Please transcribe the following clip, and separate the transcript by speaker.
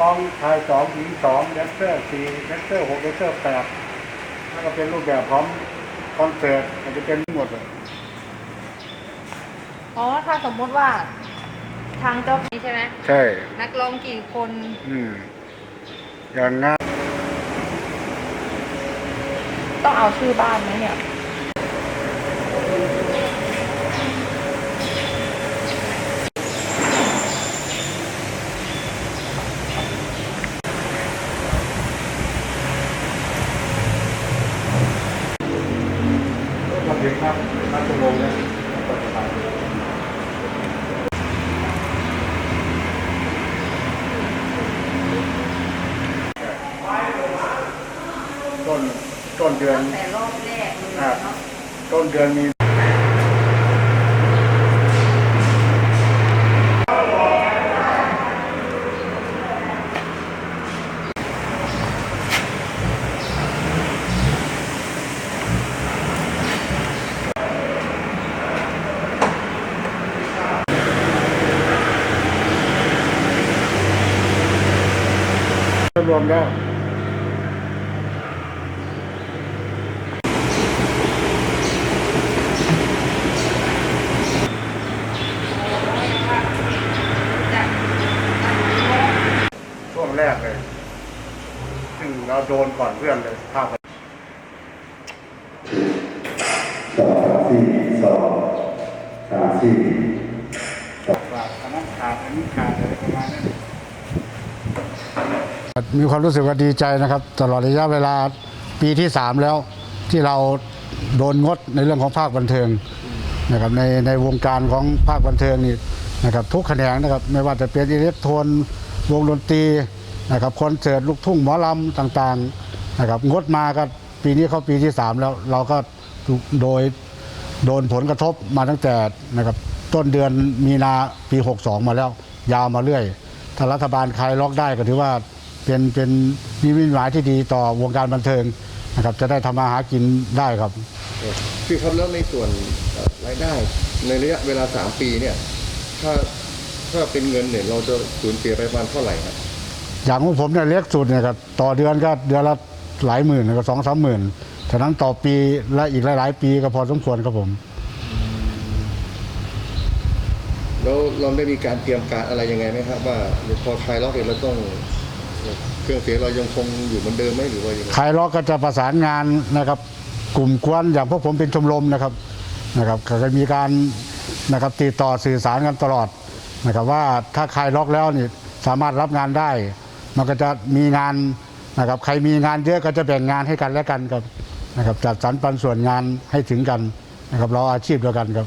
Speaker 1: ร้องชายสองหญิงสองแดนเซอร์สี่แดนเซอร์หกแดนเซอร์แปดแล้วก็เป็นรูปแบบของคอนเสิร์ตมันจะเป็นหมดเลย
Speaker 2: อ๋อ ถ้าสมมุติว่าทางเจ้านี้ใช่ไหม
Speaker 1: ใช่
Speaker 2: นักร้องกี่คน
Speaker 1: อืมอย่างงาน
Speaker 2: ต้องเอาชื่อบ้านไหมเนี่ย
Speaker 1: ก็เด็กครับนักชั่วโมงเนี่ยก็สบายต้นต้นเดือน
Speaker 2: แต่รอบแรกเลย
Speaker 1: อ่า
Speaker 2: เนาะ
Speaker 1: ต้นเดือนมี รวมแล้วช่วงแรกเลย ซึ่งเราโดนก่อนเพื่อนเลยภาพ
Speaker 3: สองสี่สองสามสี่
Speaker 1: ว่าอันนั้นขาดอันนี้ขาดอะไรประมาณนั้น
Speaker 4: มีความรู้สึกว่าดีใจนะครับ ตลอดระยะเวลาปีที่ 3 แล้วที่เราโดนงดในเรื่องของภาคบันเทิงนะครับในในวงการของภาคบันเทิงนี่นะครับทุกแขนงนะครับไม่ว่าจะเป็นอิเล็กโทรนวงดนตรีนะครับคอนเสิร์ตลูกทุ่งหมอลำต่างๆนะครับงดมาก็ปีนี้เข้าปีที่ 3 แล้วเราก็โดยโดนผลกระทบมาตั้งแต่นะครับต้นเดือนมีนาปี 62 มาแล้ว ยาวมาเรื่อย ถ้ารัฐบาลคลายล็อกได้ก็ถือว่า เป็นเป็นนิมิตหมายที่ดีต่อวงการบันเทิงนะครับ จะได้ทำมาหากินได้ครับ
Speaker 5: พี่ครับแล้วในส่วนเอ่อรายได้ในระยะเวลา 3 ปีเนี่ย ถ้าถ้าเป็นเงินเนี่ยเราจะสูญเสียไปประมาณเท่าไหร่ครับ
Speaker 4: อย่างของผมเนี่ยเล็กสุดเนี่ยครับต่อเดือนก็เดือนละหลายหมื่นก็สองสามหมื่นฉะนั้นต่อปีและอีกหลาย ๆ ปีก็พอสมควรครับผม
Speaker 5: แล้วเราได้มีการเตรียมการอะไรยังไงไหมครับว่าพอคลายล็อกเนี่ยเราต้อง เครื่องเสียงเรายังคงอยู่เหมือนเดิมไหมหรือว่ายังไง
Speaker 4: คลายล็อกก็จะประสานงานนะครับ กลุ่มกวนอย่างพวกผมเป็นชมรมนะครับนะครับก็จะมีการนะครับติดต่อสื่อสารกันตลอดนะครับว่าถ้าคลายล็อกแล้วนี่สามารถรับงานได้ มันก็จะมีงานนะครับใครมีงานเยอะก็จะแบ่งงานให้กันและกันครับนะครับจัดสรรปันส่วนงานให้ถึงกันนะครับเราอาชีพเดียวกันครับ